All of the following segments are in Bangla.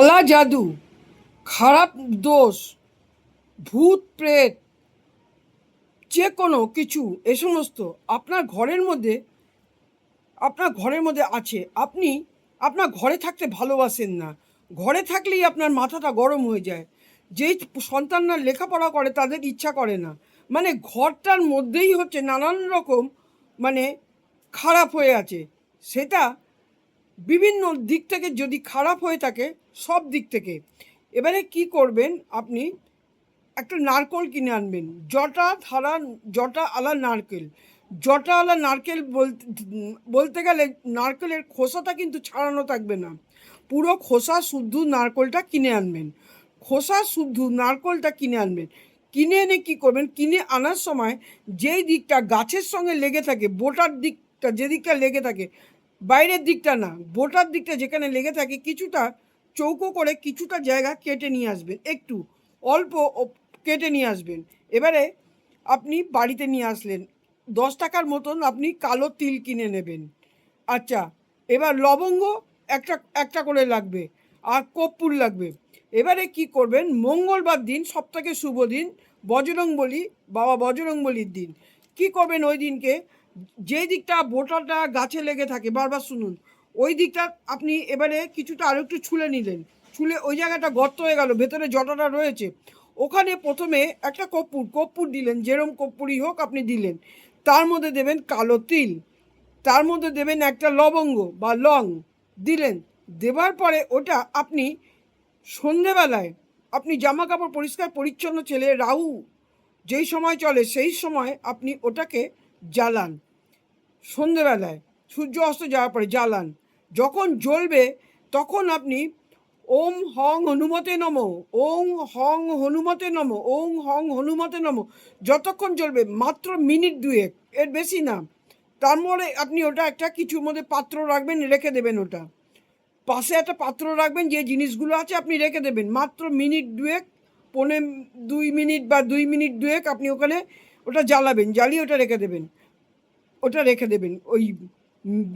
কালা জাদু, খারাপ দোষ, ভূত প্রেত, যে কোনো কিছু, এ সমস্ত আপনার ঘরের মধ্যে, আপনার ঘরের মধ্যে আছে। আপনি, আপনার ঘরে থাকতে ভালোবাসেন না। ঘরে থাকলেই আপনার মাথাটা গরম হয়ে যায়। যেই সন্তানরা লেখাপড়া করে, তাদের ইচ্ছা করে না। মানে ঘরটার মধ্যেই হচ্ছে নানান রকম মানে খারাপ হয়ে আছে। সেটা বিভিন্ন দিক থেকে যদি খারাপ হয়ে থাকে, সব দিক থেকে। এবারে কি করবেন আপনি? একটা নারকল কিনে আনবেন। জটা ধারা, জটা আলা নারকেল। জটা আলা নারকেল বলতে গেলে নারকেলের খোসাটা কিন্তু ছাড়ানো থাকবে না। পুরো খোসা শুদ্ধ নারকলটা কিনে আনবেন। খোসা শুদ্ধ নারকলটা কিনে আনবেন। কিনে এনে কি করবেন? কিনে আনার সময় যেই দিকটা গাছের সঙ্গে লেগে থাকে, বোটার দিকটা যে দিকটা লেগে থাকে বাইরের দিকটা না বোটার দিকটা যেখানে লেগে থাকে কিছুটা চৌকো করে কিছুটা জায়গা কেটে নিয়ে আসবেন, একটু অল্প কেটে নিয়ে আসবেন। এবারে আপনি বাড়িতে নিয়ে আসলেন, দশ টাকার মতন আপনি কালো তিল কিনে নেবেন। আচ্ছা এবার লবঙ্গ একটা একটা করে লাগবে, আর কর্পূর লাগবে। এবারে কি করবেন, মঙ্গলবার দিন, সবথেকে শুভ দিন বজরং বলি বাবা বজরং বলির দিন। কি করবেন ওই দিনকে? যে দিকটা বোটাটা গাছে লেগে থাকে, বারবার শুনুন, ওই দিকটা আপনি এবারে কিছুটা আরও একটু ছুলে নিলেন, ছুলে ওই জায়গাটা গর্ত হয়ে গেল, ভেতরে জটাটা রয়েছে। ওখানে প্রথমে একটা কর্পূর কর্পূর দিলেন, যেরম কর্পূরই হোক আপনি দিলেন। তার মধ্যে দেবেন কালো তিল, তার মধ্যে দেবেন একটা লবঙ্গ বা লং দিলেন। দেওয়ার পরে ওটা আপনি সন্ধেবেলায় আপনি জামা কাপড় পরিষ্কার পরিচ্ছন্ন ছেলে রাহু, যেই সময় চলে সেই সময় আপনি ওটাকে জ্বালান। সন্ধেবেলায় সূর্য অস্ত যাওয়ার পরে জ্বালান। যখন জ্বলবে, তখন আপনি ওম হং হনুমতে নম, ওং হং হনুমতে নম, ওং হং হনুমতে নম। যতক্ষণ জ্বলবে, মাত্র মিনিট দুয়েক, এর বেশি না। তারপরে আপনি ওটা একটা কিছুর মধ্যে পাত্র রাখবেন, রেখে দেবেন ওটা। পাশে একটা পাত্র রাখবেন, যে জিনিসগুলো আছে আপনি রেখে দেবেন। মাত্র মিনিট দুয়েক, পৌনে দুই মিনিট বা দুই মিনিট দুয়েক আপনি ওখানে ওটা জ্বালাবেন, জ্বালিয়ে ওটা রেখে দেবেন। ওটা রেখে দেবেন। ওই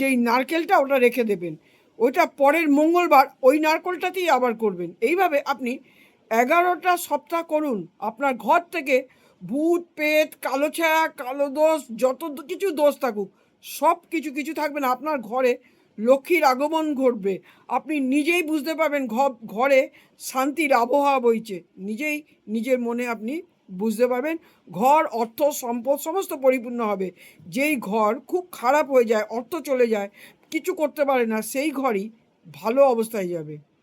যেই নারকেলটা ওটা রেখে দেবেন। ওইটা পরের মঙ্গলবার ওই নারকেলটাতেই আবার করবেন। এইভাবে আপনি এগারোটা সপ্তাহ করুন। আপনার ঘর থেকে ভূত পেট কালো ছায়া, কালো দোষ, যত কিছু দোষ থাকুক, সব কিছু কিছু থাকবে না। আপনার ঘরে লক্ষ্মীর আগমন ঘটবে। আপনি নিজেই বুঝতে পারবেন ঘরে শান্তির আবহাওয়া বইছে। নিজেই নিজের মনে আপনি বুঝতে পারবেন? ঘর, অর্থ, সম্পদ সমস্ত পরিপূর্ণ হবে। যেই ঘর খুব খারাপ হয়ে যায়, অর্থ চলে যায়, কিছু করতে পারে না, সেই ঘরই ভালো অবস্থায় যাবে।